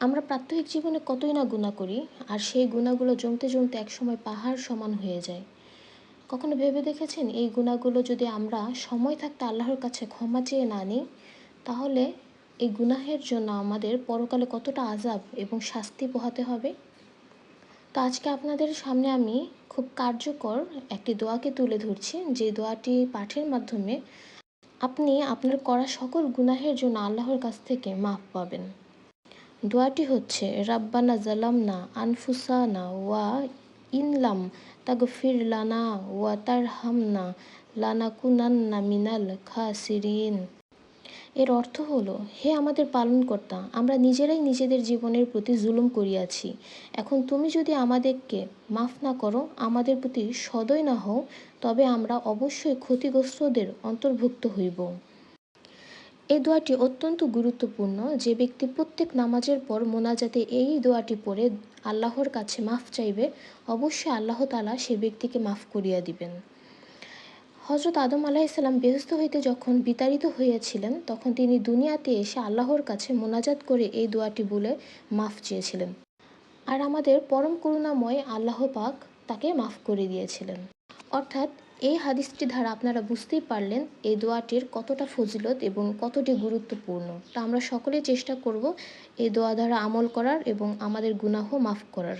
আমরা প্রাত্যহিক জীবনে কতই না গুণা করি, আর সেই গুণাগুলো জমতে জমতে একসময় পাহাড় সমান হয়ে যায়। কখনো ভেবে দেখেছেন, এই গুণাগুলো যদি আমরা সময় থাকতে আল্লাহর কাছে ক্ষমা চেয়ে না নিই, তাহলে এই গুনাহের জন্য আমাদের পরকালে কতটা আজাব এবং শাস্তি পোহাতে হবে? তো আজকে আপনাদের সামনে আমি খুব কার্যকর একটি দোয়াকে তুলে ধরছি। যে দোয়াটি পাঠের মাধ্যমে আপনি আপনার করা সকল গুনাহের জন্য আল্লাহর কাছ থেকে মাফ পাবেন। দোয়াটি হচ্ছে, রাব্বানা জালাম জালামনা আনফুসানা ওয়া ইনলাম তাগফির লানা ওয়া তারহামনা লানাকুনান্না মিনাল খাসিরিন। এর অর্থ হলো, হে আমাদের পালনকর্তা, আমরা নিজেরাই নিজেদের জীবনের প্রতি জুলুম করিয়াছি। এখন তুমি যদি আমাদেরকে মাফ না করো, আমাদের প্রতি সদয় না হও, তবে আমরা অবশ্যই ক্ষতিগ্রস্তদের অন্তর্ভুক্ত হইব। এই দোয়াটি অত্যন্ত গুরুত্বপূর্ণ। যে ব্যক্তি প্রত্যেক নামাজের পর মোনাজাতে এই দোয়াটি পড়ে আল্লাহর কাছে মাফ চাইবে, অবশ্যই আল্লাহ তালা সে ব্যক্তিকে মাফ করিয়া দিবেন। হজরত আদম আলাহিসাল্লাম বেহস্ত হইতে যখন বিতাড়িত হইয়াছিলেন, তখন তিনি দুনিয়াতে এসে আল্লাহর কাছে মোনাজাত করে এই দোয়াটি বলে মাফ চেয়েছিলেন। আর আমাদের পরম করুণাময় আল্লাহ পাক তাকে মাফ করে দিয়েছিলেন। অর্থাৎ এই হাদিসটি দ্বারা আপনারা বুঝতেই পারলেন এই দোয়াটির কতটা ফজিলত এবং কতটি গুরুত্বপূর্ণ। তা আমরা সকলে চেষ্টা করব এই দোয়া দ্বারা আমল করার এবং আমাদের গুনাহ মাফ করার।